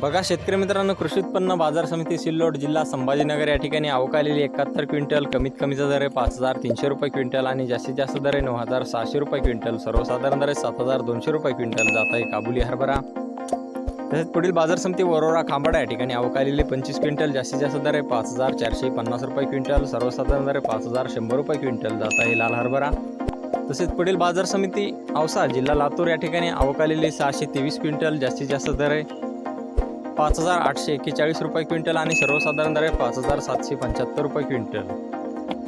बघा शेतकरी मित्रांनो कृषी उत्पन्न बाजार समिती सिल्लोड जिल्हा संभाजीनगर या ठिकाणी अवकालेली एकाहत्तर क्विंटल कमीत कमीचा दर आहे पाच हजार तीनशे रुपये क्विंटल आणि जास्तीत जास्त दर आहे नऊ हजार सहाशे रुपये क्विंटल. सर्वसाधारण दर आहे सात हजार दोनशे रुपये क्विंटल. जात आहे काबुली हरभरा. तसेच पुढील बाजार समिती वरोरा खांबाडा या ठिकाणी अवकालेली पंचवीस क्विंटल जास्तीत जास्त दर आहे पाच हजार चारशे पन्नास रुपये क्विंटल सर्वसाधारण दर आहे पाच हजार शंभर रुपये क्विंटल. जात आहे लाल हरभरा. तसेच पुढील बाजार समिती औसा जिल्हा लातूर या ठिकाणी अवकालेली सहाशे तेवीस क्विंटल जास्तीत जास्त दर आहे पाच हजार आठशे एक्केचाळीस रुपये क्विंटल आणि सर्वसाधारण दर आहे पाच हजार सातशे पंच्याहत्तर रुपये क्विंटल.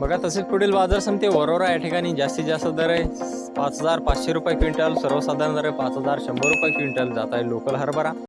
बघा तसेच पुढील बाजार समिती वरोरा या ठिकाणी जास्तीत जास्त दर आहे पाच हजार पाचशे रुपये क्विंटल सर्वसाधारण दर आहे पाच हजार शंभर रुपये क्विंटल. जात आहे लोकल हरभरा.